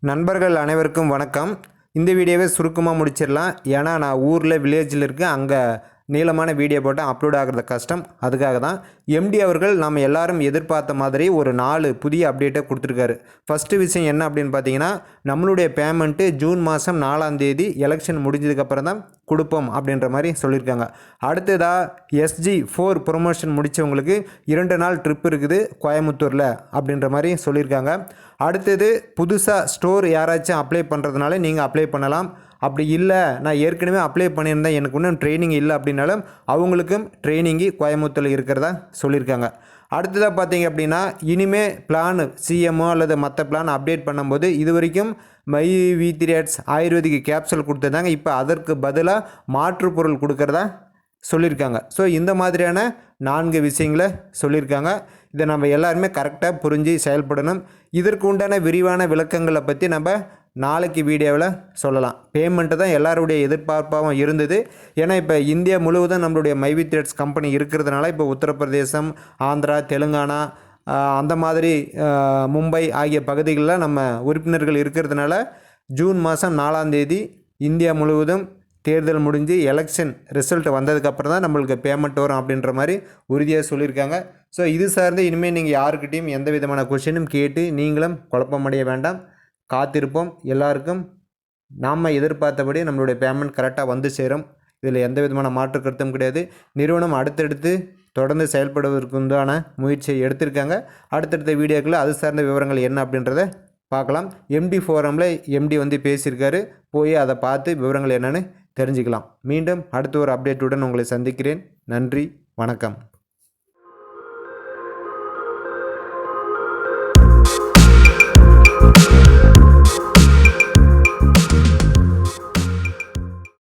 நண்பர்கள் அனைவருக்கும் வணக்கம். இந்த வீடியோவை சுருக்கமாக முடிச்சிடலாம். ஏன்னா நான் ஊரில் வில்லேஜில் இருக்கேன். அங்கே நீளமான வீடியோ போட்டு அப்லோட் ஆகிறது கஷ்டம். அதுக்காக தான் எம்டி அவர்கள் நம்ம எல்லாரும் எதிர்பார்த்த மாதிரி ஒரு நாலு புதிய அப்டேட்டை கொடுத்துருக்காரு. ஃபஸ்ட்டு விஷயம் என்ன அப்படின்னு பார்த்தீங்கன்னா நம்மளுடைய பேமெண்ட்டு ஜூன் மாதம் நாலாம் தேதி எலெக்ஷன் முடிஞ்சதுக்கப்புறம் தான் கொடுப்போம் அப்படின்ற மாதிரி சொல்லியிருக்காங்க. அடுத்ததாக எஸ்ஜி ஃபோர் ப்ரொமோஷன் முடித்தவங்களுக்கு இரண்டு நாள் ட்ரிப் இருக்குது கோயம்புத்தூரில் அப்படின்ற மாதிரி சொல்லியிருக்காங்க. அடுத்தது புதுசாக ஸ்டோர் யாராச்சும் அப்ளை பண்ணுறதுனால நீங்கள் அப்ளை பண்ணலாம். அப்படி இல்லை நான் ஏற்கனவே அப்ளை பண்ணியிருந்தேன் எனக்கு இன்னும் ட்ரைனிங் இல்லை அப்படின்னாலும் அவங்களுக்கும் ட்ரைனிங்கு கோயம்புத்தூரில் இருக்கிறதா சொல்லியிருக்காங்க. அடுத்ததாக பார்த்தீங்க அப்படின்னா இனிமே பிளான் சிஎம்ஓ அல்லது மற்ற பிளான் அப்டேட் பண்ணும்போது இது வரைக்கும் my V three ayurvedic capsule கொடுத்துருந்தாங்க இப்போ அதற்கு பதிலாக மாற்று பொருள் கொடுக்கறதா சொல்லியிருக்காங்க. ஸோ இந்த மாதிரியான நான்கு விஷயங்களை சொல்லியிருக்காங்க. இதை நம்ம எல்லாருமே கரெக்டாக புரிஞ்சு செயல்படணும். இதற்கு உண்டான விரிவான விளக்கங்களை பற்றி நம்ம நாளைக்கு வீடியோவில் சொல்லலாம். பேமெண்ட்டு தான் எல்லாருடைய எதிர்பார்ப்பாகவும் இருந்தது. ஏன்னா இப்போ இந்தியா முழுவதும் நம்மளுடைய மைவி த்ரெட்ஸ் கம்பெனி இருக்கிறதுனால இப்போ உத்தரப்பிரதேசம் ஆந்திரா தெலுங்கானா அந்த மாதிரி மும்பை ஆகிய பகுதிகளில் நம்ம உறுப்பினர்கள் இருக்கிறதுனால ஜூன் மாதம் நாலாம் தேதி இந்தியா முழுவதும் தேர்தல் முடிஞ்சு எலெக்ஷன் ரிசல்ட் வந்ததுக்கப்புறம் தான் நம்மளுக்கு பேமெண்ட் வரும் அப்படின்ற மாதிரி உறுதியாக சொல்லியிருக்காங்க. ஸோ இது சார்ந்து இனிமேல் நீங்கள் யாருக்கிட்டையும் எந்த விதமான கொஷினும் கேட்டு நீங்களும் குழப்பமடைய வேண்டாம். காத்திருப்போம். எல்லாருக்கும் நாம் எதிர்பார்த்தபடி நம்மளுடைய பேமெண்ட் கரெக்டாக வந்து சேரும். இதில் எந்த விதமான மாற்று கருத்தும் கிடையாது. நிறுவனம் அடுத்தடுத்து தொடர்ந்து செயல்படுவதற்கு உண்டான முயற்சியை எடுத்திருக்காங்க. அடுத்தடுத்த வீடியோக்களில் அது சார்ந்த விவரங்கள் என்ன அப்படின்றத பார்க்கலாம். எம்டி ஃபோரமில் எம்டி வந்து பேசியிருக்காரு. போய் அதை பார்த்து விவரங்கள் என்னென்னு தெரிஞ்சுக்கலாம். மீண்டும் அடுத்த ஒரு அப்டேட்டுடன் உங்களை சந்திக்கிறேன். நன்றி வணக்கம்.